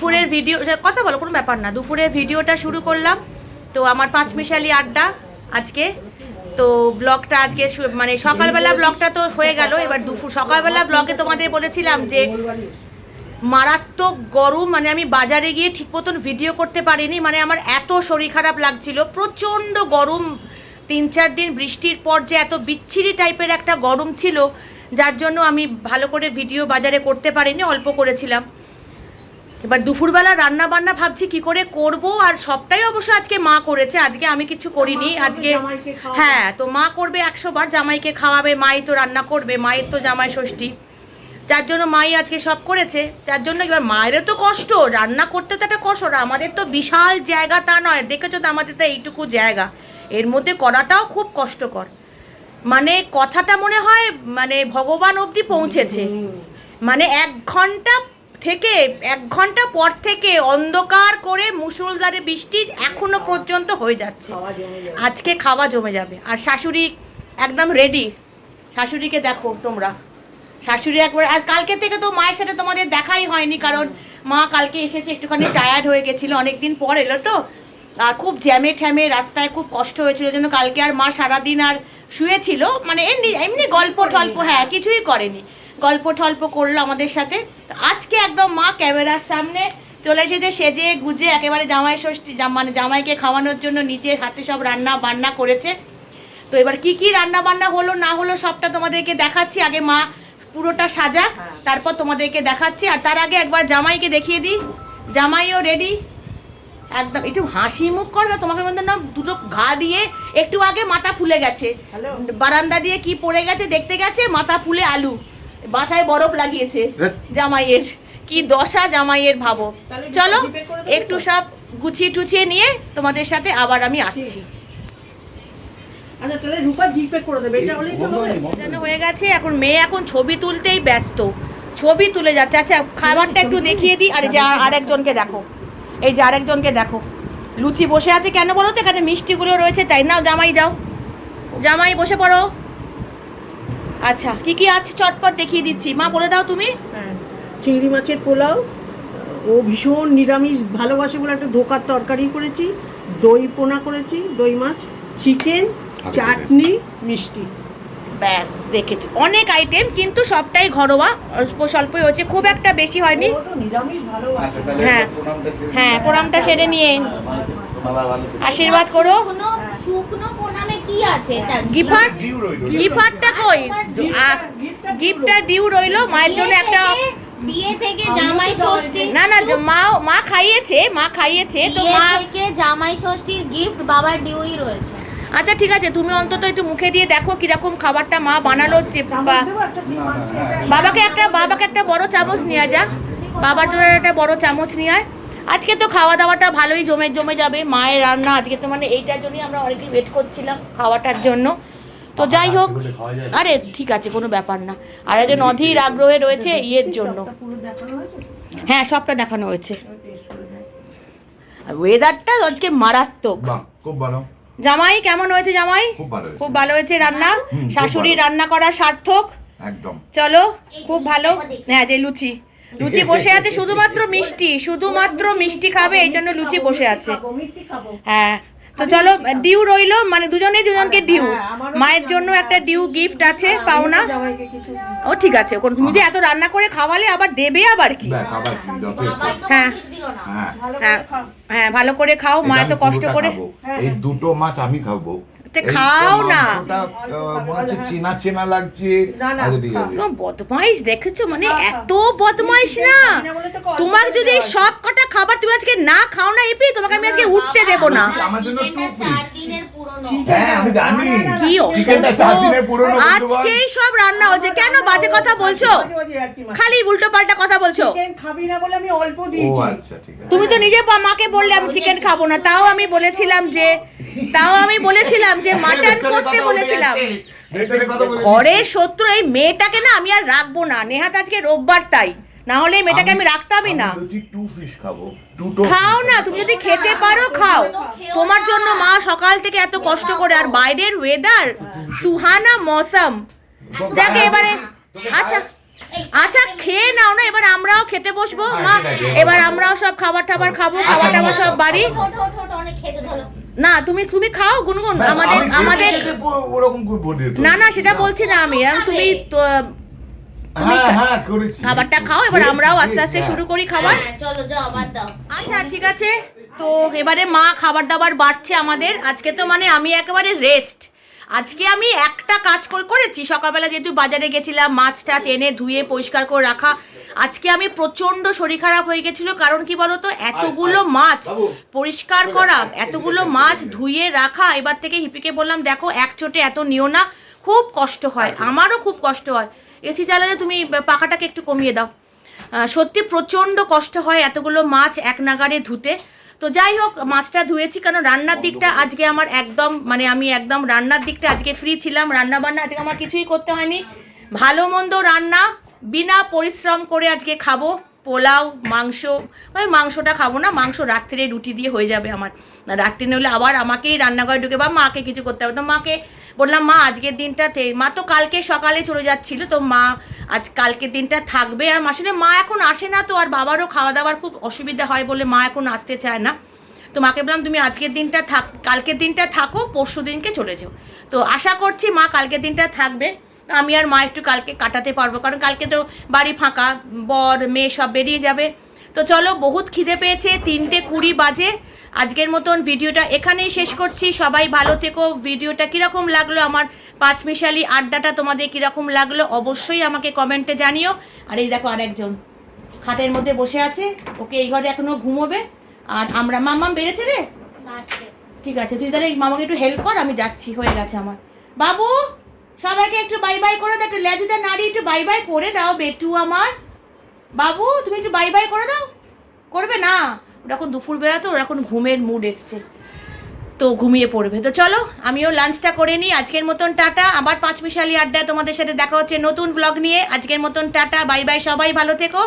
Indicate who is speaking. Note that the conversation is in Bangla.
Speaker 1: দুপুরের ভিডিও কথা বলো, কোনো ব্যাপার না। দুপুরের ভিডিওটা শুরু করলাম। তো আমার পাঁচ মিশালি আড্ডা আজকে। তো ব্লগটা আজকে মানে সকালবেলা ব্লগটা তো হয়ে গেল। এবার দুপুর সকালবেলা ব্লগে তোমাদের বলেছিলাম যে মারাত্মক গরম মানে আমি বাজারে গিয়ে ঠিক মতন ভিডিও করতে পারিনি। মানে আমার এত শরীর খারাপ লাগছিল। প্রচণ্ড গরম। তিন চার দিন বৃষ্টির পর যে এত বিচ্ছিরি টাইপের একটা গরম ছিল, যার জন্য আমি ভালো করে ভিডিও বাজারে করতে পারিনি, অল্প করেছিলাম। এবার দুপুরবেলা রান্না বান্না ভাবছি কি করে করব আর সবটাই অবশ্য আজকে মা করেছে আজকে আমি কিছু করিনি আজকে হ্যাঁ তো মা করবে একশো বার জামাইকে খাওয়াবে মাই তো রান্না করবে মায়ের তো জামাই ষষ্ঠী। যার জন্য মাই আজকে সব করেছে যার জন্য এবার মায়েরও তো কষ্ট রান্না করতে তো একটা কষ্ট আমাদের তো বিশাল জায়গা তা নয় দেখেছ তো আমাদের তো এইটুকু জায়গা। এর মধ্যে করাটাও খুব কষ্টকর। মানে কথাটা মনে হয় মানে ভগবান অবধি পৌঁছেছে। মানে এক ঘণ্টা থেকে এক ঘণ্টা পর থেকে অন্ধকার করে মুসুলধারে বৃষ্টি এখনও পর্যন্ত হয়ে যাচ্ছে। আজকে খাওয়া জমে যাবে। আর শাশুড়ি একদম রেডি শাশুড়িকে দেখো তোমরা। শাশুড়ি একবার আর কালকে থেকে তো মায়ের সাথে তোমাদের দেখাই হয়নি কারণ মা কালকে এসেছে একটুখানি টায়ার্ড হয়ে গেছিল অনেকদিন পর এলো তো। আর খুব জ্যামে ঠ্যামে রাস্তায় খুব কষ্ট হয়েছিল জন্য কালকে আর মা সারাদিন আর শুয়েছিল। মানে এমনি এমনি গল্প টল্প হ্যাঁ কিছুই করেনি। গল্প টল্প করল আমাদের সাথে। তো আজকে একদম মা ক্যামেরার সামনে চলে এসেছে সেজে গুজে একেবারে জামাই ষষ্ঠী মানে জামাইকে খাওয়ানোর জন্য নিজের হাতে সব রান্না বান্না করেছে। তো এবার কি কি রান্না বান্না হলো না হলো সবটা তোমাদেরকে দেখাচ্ছি। আগে মা পুরোটা সাজাক
Speaker 2: হ্যাঁ।
Speaker 1: তারপর তোমাদেরকে দেখাচ্ছি। আর তার আগে একবার জামাইকে দেখিয়ে দিই। জামাইও রেডি একদম একটু হাসি মুখ কর না তোমাকে বলতে না দুটো ঘা দিয়ে একটু আগে মাথা ফুলে গেছে। বারান্দা দিয়ে কি পড়ে গেছে দেখতে গেছে? মাথা ফুলে আলু। মাথায় বরফ লাগিয়েছে জামাইয়ের। কি দশা জামাইয়ের ভাবো। চলো একটু সব গুছিয়ে টুছিয়ে নিয়ে তোমাদের সাথে আবার আমি আসছি।
Speaker 2: আচ্ছা তাহলে রূপা জিপে করে দেবে। এটা হলেই তো
Speaker 1: হয়ে গেছে এখন মেয়ে এখন ছবি তুলতেই ব্যস্ত। ছবি তুলে যাচ্ছে। আচ্ছা খাবারটা একটু দেখিয়ে দিই। আর এই যে আরেকজনকে দেখো। এই যে আরেকজনকে দেখো। লুচি বসে আছে কেন বলো তো? এখানে মিষ্টিগুলো রয়েছে। তাই নাও জামাই যাও। জামাই বসে পড়ো। আচ্ছা কি কি আছে? চটপট দেখিয়ে দিচ্ছি। মা বলে দাও তুমি।
Speaker 2: হ্যাঁ চিংড়ি মাছের পোলাও ও ভীষণ নিরামিষ ভালোবাসে বলে একটা ধোকার তরকারি করেছি দই পোনা করেছি দই মাছ চিকেন চাটনি মিষ্টি।
Speaker 1: ব্যাস দেখেছি। অনেক আইটেম কিন্তু সবটাই ঘরোয়া অল্প স্বল্পই হচ্ছে খুব একটা বেশি হয়নি।
Speaker 3: আচ্ছা তাহলে
Speaker 1: হ্যাঁ। হ্যাঁ। প্রণামটা সেরে নিয়ে।
Speaker 3: ভালো থেকো।
Speaker 1: আশীর্বাদ করো।
Speaker 4: শুকনো শুকনো প্রণামে কি আছে
Speaker 1: গিফট গিফটটা কই গিফটটা ডিউ রইল মায়ের জন্য একটা
Speaker 4: বিয়ে থেকে জামাই ষষ্ঠী
Speaker 1: না না মা মা খাইয়েছে মা খাইয়েছে তো মা
Speaker 4: থেকে জামাই ষষ্ঠীর গিফট বাবার ডিউই রয়েছে
Speaker 1: আচ্ছা ঠিক আছে তুমি অন্তত একটু মুখে দিয়ে দেখো কীরকম খাবারটা মা বানালো
Speaker 3: হ্যাঁ।
Speaker 1: বাবাকে একটা বাবাকে একটা বড় চামচ নিয়ে যা বাবার জন্য একটা বড় চামচ নিয়ে আয় আজকে তো খাওয়া দাওয়াটা ভালোই জমে জমে যাবে মায়ের রান্না আজকে তো মানে এইটার জন্যই আমরা অনেকদিন ওয়েট করছিলাম খাওয়াটার জন্য। তো যাই হোক। আরে ঠিক আছে কোনো ব্যাপার না। আর একজন অধীর আগ্রহে রয়েছে ইয়ের জন্য। হ্যাঁ সবটা দেখানো হয়েছে। আর ওয়েদারটা আজকে মারাত্মক।
Speaker 3: খুব ভালো।
Speaker 1: জামাই কেমন হয়েছে জামাই?
Speaker 3: খুব ভালো হয়েছে।
Speaker 1: রান্না? শাশুড়ি রান্না করা সার্থক?
Speaker 3: একদম।
Speaker 1: চলো খুব ভালো। হ্যাঁ যে লুচি। লুচি বসে আছে শুধুমাত্র মিষ্টি শুধুমাত্র মিষ্টি খাবে এই জন্য লুচি বসে আছে
Speaker 2: খাব, মিষ্টি খাব।
Speaker 1: হ্যাঁ তো চলো ডিউ রইল মানে দুজনেই দুজনকে ডিউ
Speaker 2: হ্যাঁ,
Speaker 1: মায়ের জন্য একটা ডিউ গিফট আছে
Speaker 2: হ্যাঁ,
Speaker 1: পাওনা। ও ঠিক আছে কোন- তুমি যে এত রান্না করে খাওয়ালে আবার দেবে আবার কি
Speaker 4: তো
Speaker 1: হ্যাঁ।
Speaker 3: হ্যাঁ
Speaker 2: ভালো করে
Speaker 1: হ্যাঁ
Speaker 2: খাও।
Speaker 1: হ্যাঁ ভালো করে খাও মা
Speaker 3: এটা
Speaker 1: এত কষ্ট করে
Speaker 2: হ্যাঁ,
Speaker 3: এই
Speaker 2: হ্যাঁ।
Speaker 3: দুটো মাছ আমি খাব
Speaker 1: তা
Speaker 3: তো
Speaker 1: খাও না।
Speaker 3: চেনা চেনা লাগছে
Speaker 1: বদমাইশ দেখেছ? মানে। এত বদমাইশ না। তোমার যদি সব কটা খাবার তুমি আজকে না খাও না এপি তোমাকে উঠতে দেবো না।
Speaker 3: হ্যাঁ
Speaker 1: কি। আজকেই সব রান্না হচ্ছে। কেন বাজে কথা বলছো। খালি উল্টো পাল্টা কথা বলছো।
Speaker 2: খাবি না বলে আমি অল্প দিয়েছি।
Speaker 3: আচ্ছা ঠিক আছে।
Speaker 1: তুমি তো নিজে মাকে বললে আমি চিকেন খাব না। তাও আমি বলেছিলাম যে তাও আমি বলেছিলাম যে মাটন করতে
Speaker 3: কথা
Speaker 1: বলেছিলাম ঘরের শত্রু এই মেয়েটাকে না আমি আর রাখব না। নেহাত আজকে রোববার তাই। না হলে এই মেয়েটাকে আমি রাখতামই না।
Speaker 3: টু ফিশ খাব।
Speaker 1: খাও না তুমি যদি খেতে পারো খাও। তোমার জন্য মা সকাল থেকে এত কষ্ট করে আর বাইরের ওয়েদার সুহানা মৌসম। যাকে এবারে আচ্ছা আচ্ছা খেয়ে নাও না এবার আমরাও খেতে বসবো। মা এবার আমরাও সব খাবার টাবার খাব
Speaker 3: আচ্ছা,
Speaker 1: খাবার টাবার সব বাড়ি। না তুমি তুমি খাও গুনগুন। আমাদের আমাদের। না না সেটা বলছি না আমি। আর তুমি খাবারটা খাও এবার আমরাও আস্তে আস্তে
Speaker 3: খেয়েছি,
Speaker 1: শুরু করি খাবার।
Speaker 4: হ্যাঁ, চলো যাও দাও।
Speaker 1: আচ্ছা ঠিক আছে। তো এবারে মা খাবার দাবার বাড়ছে আমাদের। আজকে তো মানে আমি একেবারে রেস্ট আজকে আমি একটা কাজ করেছি। সকালবেলা যেহেতু বাজারে গেছিলাম মাছ টাছ এনে ধুয়ে পরিষ্কার করে রাখা। আজকে আমি প্রচণ্ড শরীর খারাপ হয়ে গেছিল। কারণ কি বলতো? এতগুলো মাছ পরিষ্কার করা এতগুলো মাছ ধুয়ে রাখা। এবার থেকে হিপিকে বললাম দেখো এক চোটে এত নিও না। খুব কষ্ট হয়। আমারও খুব কষ্ট হয়। এসি চালালে তুমি পাখাটাকে একটু কমিয়ে দাও। সত্যি প্রচণ্ড কষ্ট হয় এতগুলো মাছ এক নাগারে ধুতে। তো যাই হোক মাছটা ধুয়েছি কেন রান্নার দিকটা আজকে আমার একদম মানে আমি একদম রান্নার দিকটা আজকে ফ্রি ছিলাম। রান্না বান্না আজকে আমার কিছুই করতে হয়নি। ভালো মন্দ রান্না বিনা পরিশ্রম করে আজকে খাব। পোলাও, মাংস, ওই মাংসটা খাব না, মাংস রাত্রে রুটি দিয়ে হয়ে যাবে আমার। রাত্রি নইলে আবার আমাকেই রান্নাঘরে ঢুকে বা মাকে কিছু করতে হবে। তো মাকে বললাম, মা, আজকের দিনটাতে মা তো কালকে সকালে চলে যাচ্ছিল, তো মা আজ কালকের দিনটা থাকবে আর আসলে মা এখন আসে না তো, আর বাবারও খাওয়া দাওয়ার খুব অসুবিধা হয় বলে মা এখন আসতে চায় না। তো মাকে বললাম, তুমি আজকের দিনটা থাক, কালকের দিনটা থাকো, পরশু দিনকে চলে যাও। তো আশা করছি মা কালকের দিনটা থাকবে। আমি আর মা একটু কালকে কাটাতে পারব কারণ কালকে তো বাড়ি ফাঁকা বর মেয়ে সব বেরিয়ে যাবে। তো চলো বহুত খিদে পেয়েছে তিনটে কুড়ি বাজে। আজকের মতন ভিডিওটা এখানেই শেষ করছি। সবাই ভালো থেকো। ভিডিওটা কীরকম লাগল? আমার পাঁচমিশালি আড্ডাটা তোমাদের কীরকম লাগল? অবশ্যই আমাকে কমেন্টে জানিও। আর এই দেখো আরেকজন খাটের মধ্যে বসে আছে। ওকে এই ঘরে এখনও ঘুমোবে। আর আমরা মাম্মাম বেড়েছে রে। ঠিক আছে তুই তাহলে মামাকে একটু হেল্প কর আমি যাচ্ছি হয়ে গেছে আমার। বাবু! সবাইকে একটু বাই বাই করে দাও, একটু লেজুটা নাড়ি একটু বাই বাই করে দাও, বেটু আমার। বাবু, তুমি একটু বাই বাই করে দাও। করবে না? ওরা এখন দুপুরবেলা তো, ওরা এখন ঘুমের মুড এসছে। তো ঘুমিয়ে পড়বে। তো চলো, আমিও লাঞ্চটা করে নিই। আজকের মতন টাটা। আবার পাঁচ মিশালি আড্ডায় তোমাদের সাথে দেখা হচ্ছে নতুন ব্লগ নিয়ে। আজকের মতন টাটা, বাই বাই, সবাই ভালো থেকো।